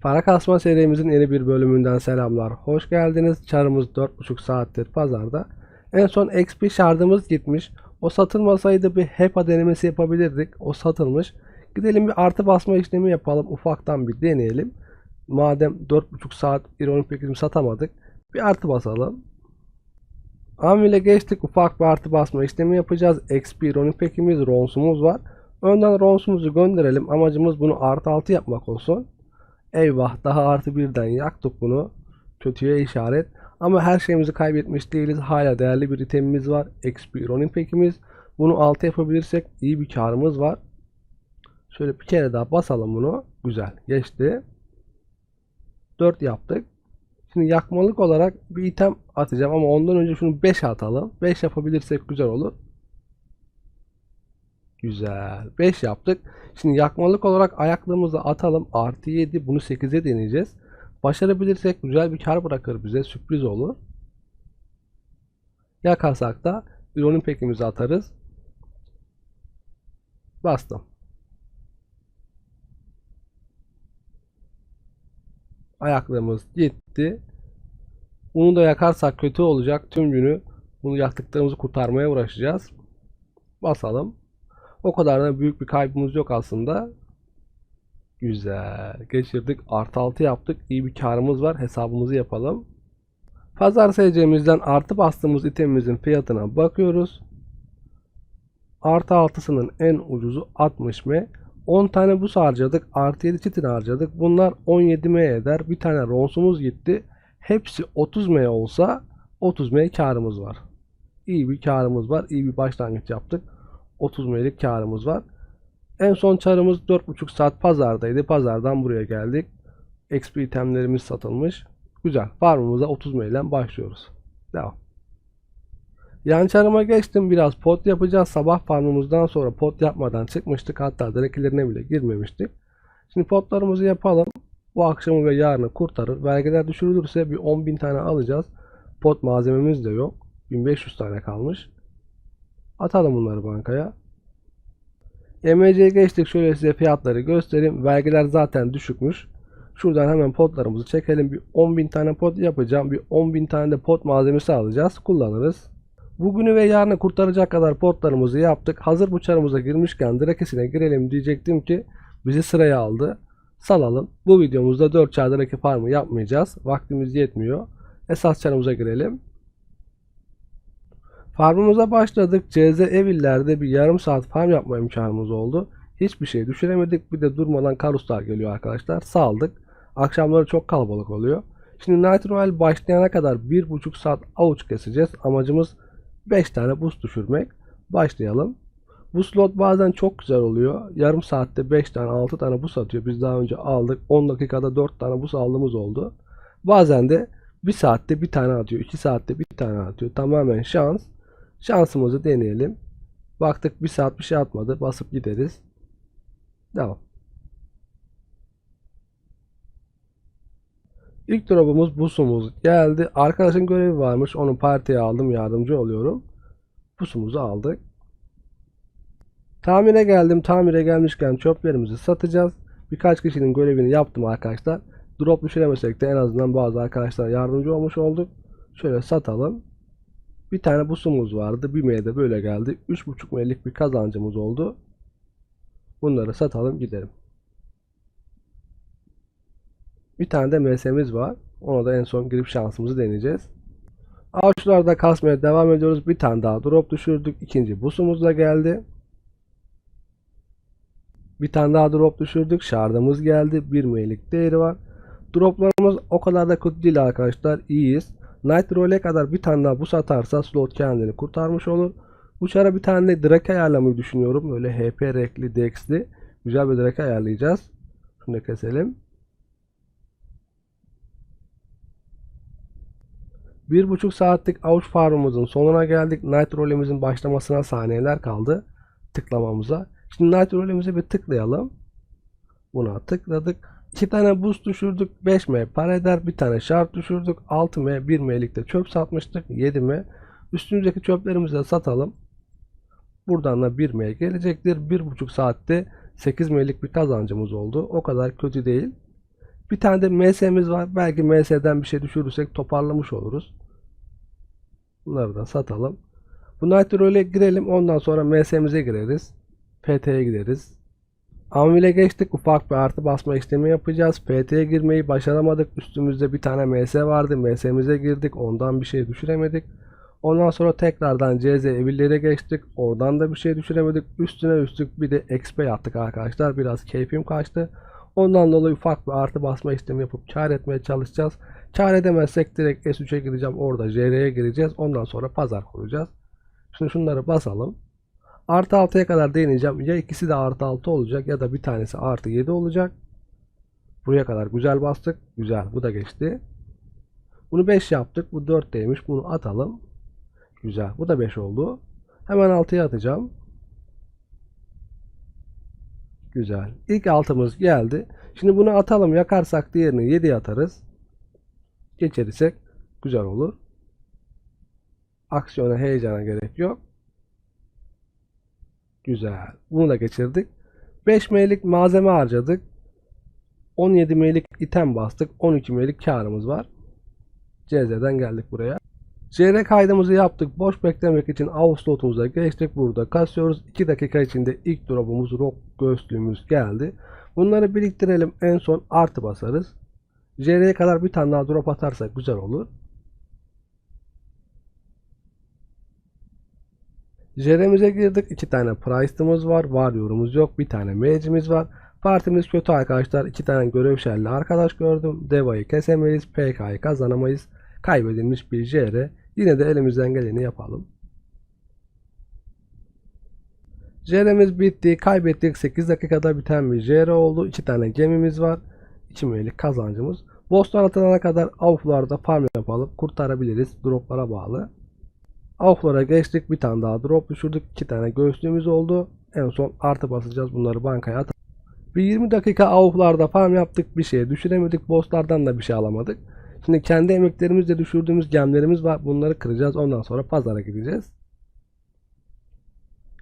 Para kasma serimizin yeni bir bölümünden selamlar. Hoş geldiniz. Çarımız 4,5 saattir pazarda. En son XP şardımız gitmiş. O satılmasaydı bir HEPA denemesi yapabilirdik. O satılmış. Gidelim bir artı basma işlemi yapalım. Ufaktan bir deneyelim. Madem 4,5 saat ironik pekizmi satamadık. Bir artı basalım. Amile geçtik. Ufak bir artı basma işlemi yapacağız. XP ironik pekimiz, ronsumuz var. Önden ronsumuzu gönderelim. Amacımız bunu artı 6 yapmak olsun. Eyvah daha artı birden yaktık bunu. Kötüye işaret. Ama her şeyimizi kaybetmiş değiliz. Hala değerli bir itemimiz var. XP Ronin pekimiz. Bunu 6 yapabilirsek iyi bir karımız var. Şöyle bir kere daha basalım bunu. Güzel. Geçti. 4 yaptık. Şimdi yakmalık olarak bir item atacağım ama ondan önce şunu 5 atalım. 5 yapabilirsek güzel olur. Güzel. 5 yaptık. Şimdi yakmalık olarak ayaklığımızı atalım. Artı 7 bunu 8'e deneyeceğiz. Başarabilirsek güzel bir kar bırakır bize. Sürpriz olur. Yakarsak da ironin pekimizi atarız. Bastım. Ayaklığımız gitti. Bunu da yakarsak kötü olacak. Tüm günü bunu yaktıklarımızı kurtarmaya uğraşacağız. Basalım. O kadar da büyük bir kaybımız yok aslında. Güzel. Geçirdik. Artı 6 yaptık. İyi bir karımız var. Hesabımızı yapalım. Pazar SC'mizden artı bastığımız itemimizin fiyatına bakıyoruz. Artı 6'sının en ucuzu 60 M. 10 tane buz harcadık. Artı 7 çitin harcadık. Bunlar 17 M eder. Bir tane ronsumuz gitti. Hepsi 30 M olsa 30 M karımız var. İyi bir karımız var. İyi bir başlangıç yaptık. 30 M'lik karımız var. En son çarımız 4,5 saat pazardaydı. Pazardan buraya geldik. XP itemlerimiz satılmış. Güzel. Farmımıza 30 M ile başlıyoruz. Devam. Yan çarıma geçtim. Biraz pot yapacağız. Sabah farmımızdan sonra pot yapmadan çıkmıştık. Hatta direkilerine bile girmemiştik. Şimdi potlarımızı yapalım. Bu akşamı ve yarını kurtarır. Vergiler düşürülürse bir 10.000 tane alacağız. Pot malzememiz de yok. 1500 tane kalmış. Atalım bunları bankaya. EMC'ye geçtik. Şöyle size fiyatları göstereyim. Vergiler zaten düşükmüş. Şuradan hemen potlarımızı çekelim. Bir 10.000 tane pot yapacağım. Bir 10.000 tane de pot malzemesi alacağız. Kullanırız. Bugünü ve yarını kurtaracak kadar potlarımızı yaptık. Hazır bu çarımıza girmişken direkesine girelim diyecektim ki bizi sıraya aldı. Salalım. Bu videomuzda 4 çar direke farmı yapmayacağız. Vaktimiz yetmiyor. Esas çarımıza girelim. Farmımıza başladık. CZ Eviller'de bir yarım saat farm yapma imkanımız oldu. Hiçbir şey düşüremedik. Bir de durmadan karuslar geliyor arkadaşlar. Saldık. Akşamları çok kalabalık oluyor. Şimdi Night Royale başlayana kadar 1.5 saat avuç keseceğiz. Amacımız 5 tane boost düşürmek. Başlayalım. Bu slot bazen çok güzel oluyor. Yarım saatte 5 tane 6 tane boost atıyor. Biz daha önce aldık. 10 dakikada 4 tane boost aldığımız oldu. Bazen de 1 saatte bir tane atıyor. 2 saatte bir tane atıyor. Tamamen şans. Şansımızı deneyelim. Baktık bir saat bir şey atmadı. Basıp gideriz. Devam. İlk drop'umuz busumuz geldi. Arkadaşın görevi varmış. Onu partiye aldım. Yardımcı oluyorum. Busumuzu aldık. Tamire geldim. Tamire gelmişken çöplerimizi satacağız. Birkaç kişinin görevini yaptım arkadaşlar. Drop düşüremesek de en azından bazı arkadaşlar yardımcı olmuş olduk. Şöyle satalım. Bir tane busumuz vardı. Bir M'de böyle geldi. 3.5 M'lik bir kazancımız oldu. Bunları satalım gidelim. Bir tane de MS'miz var. Ona da en son girip şansımızı deneyeceğiz. Avçularda kasmaya devam ediyoruz. Bir tane daha drop düşürdük. İkinci busumuz da geldi. Bir tane daha drop düşürdük. Şardımız geldi. 1 M'lik değeri var. Droplarımız o kadar da kötü değil arkadaşlar. İyiyiz. Night Roll'e kadar bir tane daha bu satarsa slot kendini kurtarmış olur. Bu çara bir tane de direkt ayarlamayı düşünüyorum. Böyle HP renkli, dexli. Güzel bir direkt ayarlayacağız. Şunu da keselim. Bir buçuk saatlik avuç farmımızın sonuna geldik. Night Roll'imizin başlamasına saniyeler kaldı. Tıklamamıza. Şimdi Night Roll'imize bir tıklayalım. Buna tıkladık. 2 tane boost düşürdük. 5M para eder. Bir tane şart düşürdük. 6M 1M'likte çöp satmıştık. 7M. Üstümüzdeki çöplerimizi de satalım. Buradan da 1M gelecektir. 1,5 saatte 8M'lik bir kazancımız oldu. O kadar kötü değil. Bir tane de MS'miz var. Belki MS'den bir şey düşürürsek toparlamış oluruz. Bunları da satalım. Bu Nitro'ya girelim. Ondan sonra MS'mize gireriz. PT'ye gideriz. Anvil'e geçtik. Ufak bir artı basma işlemi yapacağız. PT'ye girmeyi başaramadık. Üstümüzde bir tane MS vardı. MS'mize girdik. Ondan bir şey düşüremedik. Ondan sonra tekrardan CZ evillere geçtik. Oradan da bir şey düşüremedik. Üstüne üstlük bir de XP yaptık arkadaşlar. Biraz keyfim kaçtı. Ondan dolayı ufak bir artı basma işlemi yapıp kar etmeye çalışacağız. Kar edemezsek direkt S3'e gireceğim. Orada JR'ye gireceğiz. Ondan sonra pazar kuracağız. Şimdi şunları basalım. Artı 6'ya kadar deneyeceğim. Ya ikisi de artı 6 olacak ya da bir tanesi artı 7 olacak. Buraya kadar güzel bastık. Güzel. Bu da geçti. Bunu 5 yaptık. Bu 4'teymiş. Bunu atalım. Güzel. Bu da 5 oldu. Hemen 6'ya atacağım. Güzel. İlk altımız geldi. Şimdi bunu atalım. Yakarsak diğerini 7'ye atarız. Geçerirsek güzel olur. Aksiyona, heyecana gerek yok. Güzel. Bunu da geçirdik. 5 M'lik malzeme harcadık. 17 M'lik item bastık. 12 M'lik karımız var. CZ'den geldik buraya. CR kaydımızı yaptık. Boş beklemek için av slotumuza geçtik. Burada kasıyoruz. 2 dakika içinde ilk drop'umuz rock göğüslüğümüz geldi. Bunları biriktirelim. En son artı basarız. JR'ye kadar bir tane daha drop atarsak güzel olur. JR'mize girdik. 2 tane Price'ımız var. Varyorumuz yok. Bir tane Mage'imiz var. Partimiz kötü arkadaşlar. 2 tane görev şerli arkadaş gördüm. Deva'yı kesemeyiz. PK'yı kazanamayız. Kaybedilmiş bir JR. Yine de elimizden geleni yapalım. JR'miz bitti. Kaybettik. 8 dakikada biten bir JR oldu. 2 tane gemimiz var. 2 milyonluk kazancımız. Bosslar atılana kadar avflarda farm yapalım. Kurtarabiliriz. Droplara bağlı. Avflara geçtik. Bir tane daha drop düşürdük. 2 tane göğüslüğümüz oldu. En son artı basacağız. Bunları bankaya atalım. Bir 20 dakika avflarda farm yaptık. Bir şeye düşüremedik. Bosslardan da bir şey alamadık. Şimdi kendi emeklerimizle düşürdüğümüz gemlerimiz var. Bunları kıracağız. Ondan sonra pazara gideceğiz.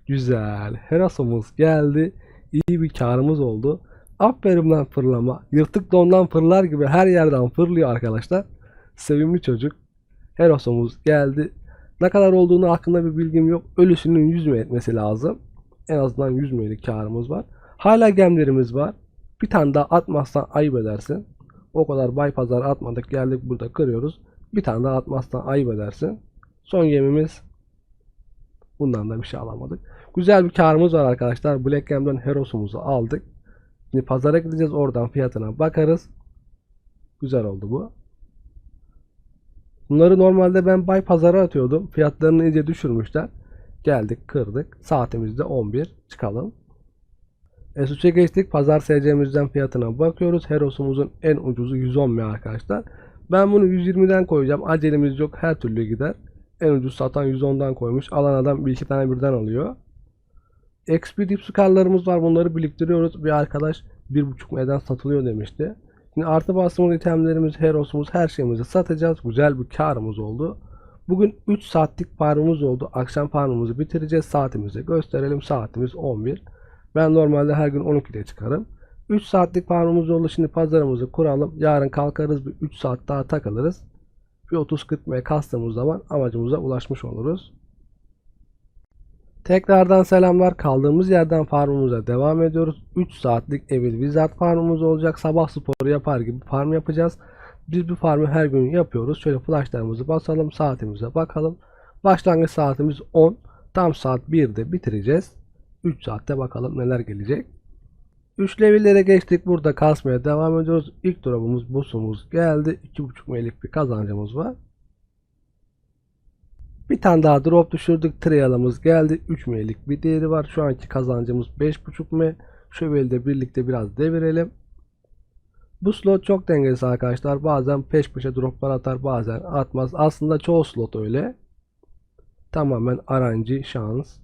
Güzel. Herasomuz geldi. İyi bir karımız oldu. Aferin lan fırlama. Yırtık dondan fırlar gibi her yerden fırlıyor arkadaşlar. Sevimli çocuk. Herosomuz geldi. Ne kadar olduğunu hakkında bir bilgim yok. Ölüsünün 100 mü etmesi lazım. En azından 100 mü'lük karımız var. Hala gemlerimiz var. Bir tane daha atmazsan ayıp edersin. O kadar bay pazar atmadık geldik burada kırıyoruz. Bir tane daha atmazsan ayıp edersin. Son gemimiz. Bundan da bir şey alamadık. Güzel bir karımız var arkadaşlar. Black Gem'den Heros'umuzu aldık. Şimdi pazara gideceğiz. Oradan fiyatına bakarız. Güzel oldu bu. Bunları normalde ben bay pazara atıyordum. Fiyatlarını iyice düşürmüşler. Geldik kırdık. Saatimizde 11. Çıkalım. S3'e geçtik. Pazar SC'mizden fiyatına bakıyoruz. Heros'umuzun en ucuzu 110 mi arkadaşlar. Ben bunu 120'den koyacağım. Acelemiz yok. Her türlü gider. En ucuz satan 110'dan koymuş. Alan adam bir iki tane birden alıyor. XP dip skarlarımız var. Bunları biriktiriyoruz. Bir arkadaş 1.5 meden satılıyor demişti. Artı basımız itemlerimiz, herosumuz, her şeyimizi satacağız. Güzel bir karımız oldu. Bugün 3 saatlik farmımız oldu. Akşam farmımızı bitireceğiz. Saatimizi gösterelim. Saatimiz 11. Ben normalde her gün 12'de çıkarım. 3 saatlik farmımız oldu. Şimdi pazarımızı kuralım. Yarın kalkarız bir 3 saat daha takılırız. Bir 30-40 M kastığımız zaman amacımıza ulaşmış oluruz. Tekrardan selamlar. Kaldığımız yerden farmımıza devam ediyoruz. 3 saatlik Evil Wizard farmımız olacak. Sabah sporu yapar gibi farm yapacağız. Biz bu farmı her gün yapıyoruz. Şöyle flashlarımızı basalım. Saatimize bakalım. Başlangıç saatimiz 10. Tam saat 1'de bitireceğiz. 3 saatte bakalım neler gelecek. 3 levellere geçtik. Burada kasmaya devam ediyoruz. İlk drop'umuz boss'umuz geldi. 2.5 melik bir kazancımız var. Bir tane daha drop düşürdük. Trial'ımız geldi. 3 melik bir değeri var. Şu anki kazancımız 5.5 m. Şövalye'de birlikte biraz devirelim. Bu slot çok dengesiz arkadaşlar. Bazen peş peşe droplar atar bazen atmaz. Aslında çoğu slot öyle. Tamamen RNG şans.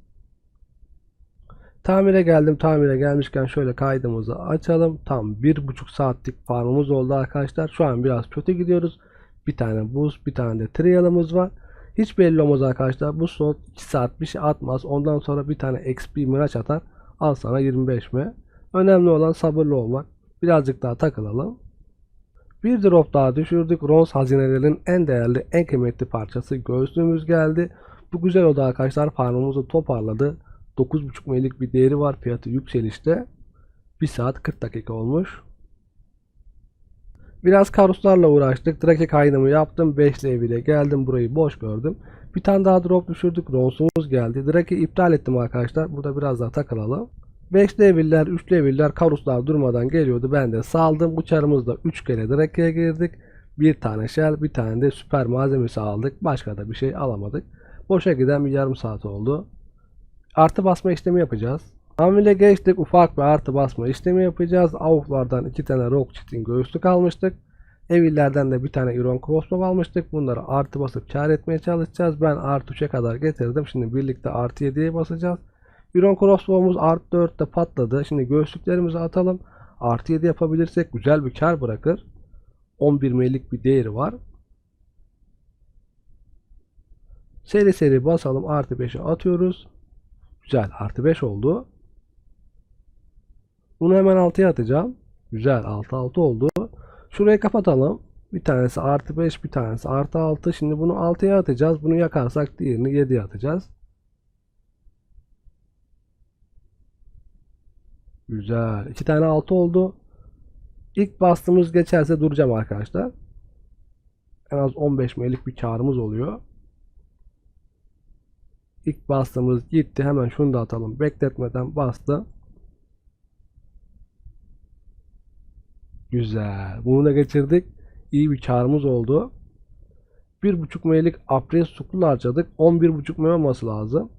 Tamire geldim. Tamire gelmişken şöyle kaydımızı açalım. Tam 1.5 saatlik farmımız oldu arkadaşlar. Şu an biraz kötü gidiyoruz. Bir tane boost, bir tane de trial'ımız var. Hiç belli olmaz arkadaşlar. Bu slot 2 saat bir şey atmaz. Ondan sonra bir tane XP miraç atar. Al sana 25 mi? Önemli olan sabırlı olmak. Birazcık daha takılalım. Bir drop daha düşürdük. Rons hazinelerinin en değerli, en kıymetli parçası göğüslüğümüz geldi. Bu güzel oda arkadaşlar farmımızı toparladı. 9.5 ml'lik bir değeri var. Fiyatı yükselişte. 1 saat 40 dakika olmuş. Biraz karuslarla uğraştık. Drake kaynımı yaptım. 5 ile geldim. Burayı boş gördüm. Bir tane daha drop düşürdük. Ronsumuz geldi. Drake'i iptal ettim arkadaşlar. Burada biraz daha takılalım. 5 level'ler, 3 level'ler, karuslar durmadan geliyordu. Ben de saldım. Bu çarımızda 3 kere Drake'ye girdik. Bir tane shell, bir tane de süper malzemesi aldık. Başka da bir şey alamadık. Boşa giden bir yarım saat oldu. Artı basma işlemi yapacağız. Hamile geçtik. Ufak bir artı basma işlemi yapacağız. Avuklardan 2 tane Rock Cheat'in göğüslük almıştık. Evillerden de bir tane Iron Crossbow almıştık. Bunları artı basıp kar etmeye çalışacağız. Ben artı 3'e kadar getirdim. Şimdi birlikte artı 7'ye basacağız. Iron Crossbow'umuz artı 4'te patladı. Şimdi göğüslüklerimizi atalım. Artı 7 yapabilirsek güzel bir kar bırakır. 11 ml'lik bir değeri var. Seri seri basalım. Artı 5'e atıyoruz. Güzel. Artı 5 oldu. Bunu hemen 6'ya atacağım. Güzel. 6 6 oldu. Şurayı kapatalım. Bir tanesi artı 5 bir tanesi artı 6. Şimdi bunu 6'ya atacağız. Bunu yakarsak diğerini 7'ye atacağız. Güzel. İki tane 6 oldu. İlk bastığımız geçerse duracağım arkadaşlar. En az 15 ml'lik bir karımız oluyor. İlk bastığımız gitti. Hemen şunu da atalım. Bekletmeden bastı. Güzel. Bunu da geçirdik. İyi bir karımız oldu. 1.5 ml'lik apres sukul harcadık. 11.5 ml olması lazım.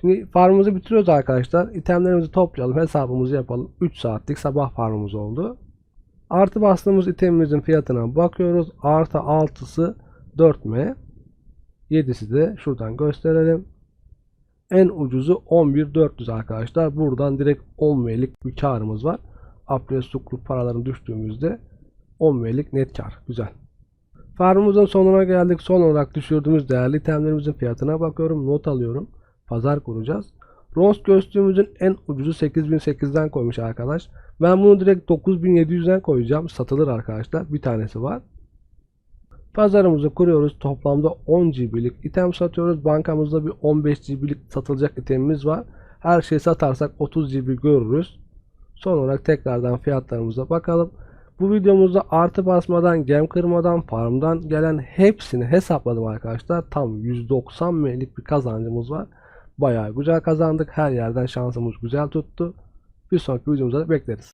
Şimdi farmımızı bitiriyoruz arkadaşlar. İtemlerimizi toplayalım. Hesabımızı yapalım. 3 saatlik sabah farmımız oldu. Artı bastığımız itemimizin fiyatına bakıyoruz. Artı 6'sı 4M. 7'si de şuradan gösterelim. En ucuzu 11.400 arkadaşlar. Buradan direkt 10 M'lik bir karımız var. Apres sukluk paraların düştüğümüzde 10 M'lik net kar. Güzel. Farmımızın sonuna geldik. Son olarak düşürdüğümüz değerli itemlerimizin fiyatına bakıyorum. Not alıyorum. Pazar kuracağız. Rons göğüslüğümüzün en ucuzu 8008'den koymuş arkadaş. Ben bunu direkt 9700'den koyacağım. Satılır arkadaşlar. Bir tanesi var. Pazarımızı kuruyoruz. Toplamda 10 GB'lik item satıyoruz. Bankamızda bir 15 GB'lik satılacak itemimiz var. Her şeyi satarsak 30 GB görürüz. Son olarak tekrardan fiyatlarımıza bakalım. Bu videomuzda artı basmadan, gem kırmadan, farmdan gelen hepsini hesapladım arkadaşlar. Tam 190 M'lik bir kazancımız var. Bayağı güzel kazandık. Her yerden şansımız güzel tuttu. Bir sonraki videomuzda da bekleriz.